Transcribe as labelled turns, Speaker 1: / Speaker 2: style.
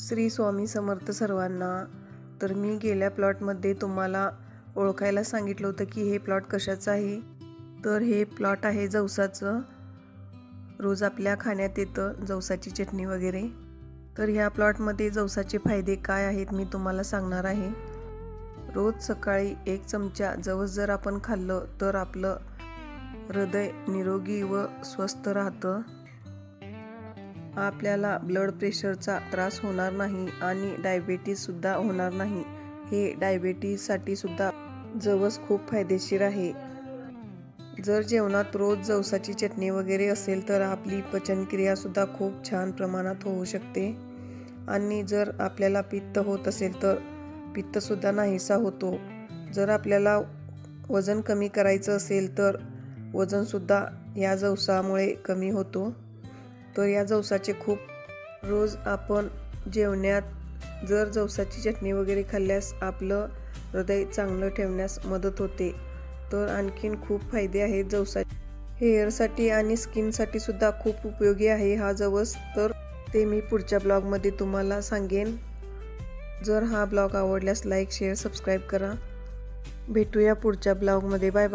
Speaker 1: श्री स्वामी समर्थ सर्वांना. तर मी गेल्या प्लॉटमध्ये तुम्हाला ओळखायला सांगितलं होतं की हे प्लॉट कशाचं आहे. तर हे प्लॉट आहे जवसाचं. रोज आपल्या खाण्यात येतं जवसाची चटणी वगैरे. तर ह्या प्लॉटमध्ये जवसाचे फायदे काय आहेत मी तुम्हाला सांगणार आहे. रोज सकाळी एक चमचा जवस जर आपण खाल्लं तर आपलं हृदय निरोगी व स्वस्थ राहतं. आपल्याला ब्लड प्रेशरचा त्रास होणार नाही आणि डायबेटीससुद्धा होणार नाही. हे डायबेटीससाठी सुद्धा जवस खूप फायदेशीर आहे. जर जेवणात रोज जवसाची चटणी वगैरे असेल तर आपली पचनक्रियासुद्धा खूप छान प्रमाणात होऊ शकते. आणि जर आपल्याला पित्त होत असेल तर पित्तसुद्धा नाहीसा होतो. जर आपल्याला वजन कमी करायचं असेल तर वजनसुद्धा या जवसामुळे कमी होतो. तर या जवसाचे खूप रोज आपण जेवण्यात जर जवसाची चटणी वगैरे खाल्ल्यास आपलं हृदय चांगलं ठेवण्यास मदत होते. तर आणखीन खूप फायदे आहेत जवसा हेअरसाठी आणि स्किनसाठी सुद्धा खूप उपयोगी आहे हा जवस. तर ते मी पुढच्या ब्लॉगमध्ये तुम्हाला सांगेन. जर हा ब्लॉग आवडल्यास लाईक शेअर सबस्क्राईब करा. भेटूया पुढच्या ब्लॉगमध्ये. Bye bye.